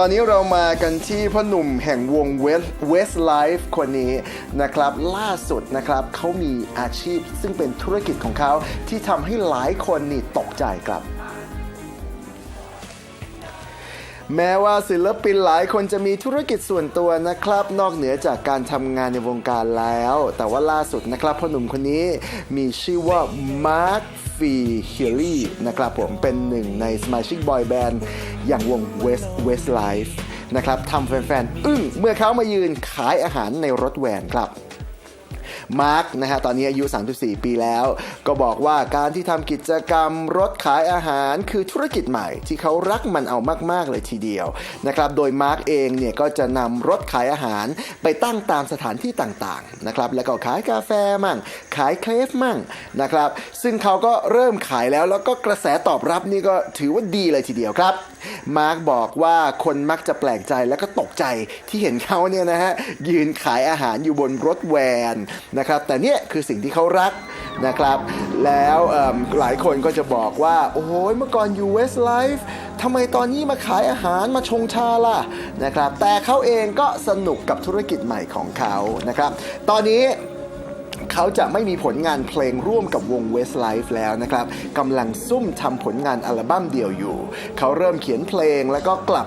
ตอนนี้เรามากันที่พ่อหนุ่มแห่งวง West West Life คนนี้นะครับ ล่าสุดนะครับเขามีอาชีพซึ่งเป็นธุรกิจของเขาที่ทำให้หลายคนนี่ตกใจครับแม้ว่าศิลปินหลายคนจะมีธุรกิจส่วนตัวนะครับ นอกเหนือจากการทำงานในวงการแล้ว แต่ว่าล่าสุดนะครับพ่อหนุ่มคนนี้มีชื่อว่ามาร์คฟีเฮลลี่นะครับผมเป็นหนึ่งในสมาชิกบอยแบนด์ อย่างวง West West Life นะครับทำแฟนๆ อึ้งเมื่อเขามายืนขายอาหารในรถแวนครับมาร์กนะฮะตอนนี้อายุ 34 ปีแล้ว ก็บอกว่าการที่ทำกิจกรรมรถขายอาหารคือธุรกิจใหม่ ที่เขารักมันเอามาก ๆ เลยทีเดียวนะครับโดยมาร์กเองเนี่ยก็จะนำรถขายอาหารไปตั้งตามสถานที่ต่างๆนะครับแล้วก็ขายกาแฟมั่ง ขายเครฟมั่งนะครับซึ่งเขาก็เริ่มขายแล้วแล้วก็กระแสตอบรับนี่ก็ถือว่าดีเลยทีเดียวครับมาร์กบอกว่าคนมักจะแปลกใจแล้วก็ตกใจที่เห็นเขาเนี่ยนะฮะยืนขายอาหารอยู่บนรถแวนนะครับแต่เนี่ยคือสิ่งที่เขารักนะครับแล้วหลายคนก็จะบอกว่า โอ้โหเมื่อก่อนอยู่ West Life ทำไมตอนนี้มาขายอาหารมาชงชาล่ะนะครับแต่เขาเองก็สนุกกับธุรกิจใหม่ของเขานะครับ ตอนนี้ เขาจะไม่มีผลงานเพลงร่วมกับวง Westlife แล้วนะครับกำลังซุ่มทำผลงานอัลบั้มเดี่ยวอยู่ เขาเริ่มเขียนเพลงแล้วก็กลับ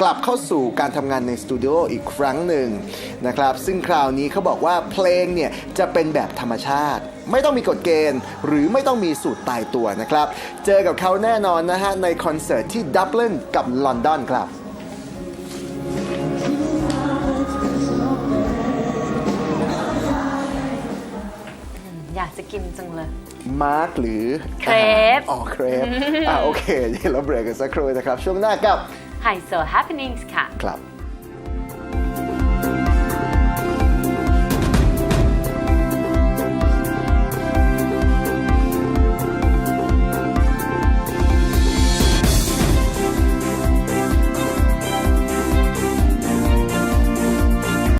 กลับเข้าสู่การทำงานในสตูดิโออีกครั้งหนึ่งนะครับ ซึ่งคราวนี้เขาบอกว่าเพลงเนี่ยจะเป็นแบบธรรมชาติ ไม่ต้องมีกฎเกณฑ์ หรือไม่ต้องมีสูตรตายตัวนะครับ เจอกับเขาแน่นอนนะฮะในคอนเสิร์ตที่ดับลินกับลอนดอนครับากจะกินจังเลย มาร์กหรือเครปอ๋อเครปอ่าโอเคเดี๋ยวเราเบรกกันสักครู่นะครับ ช่วงหน้ากับ Hi so happenings ค่ะ ครับ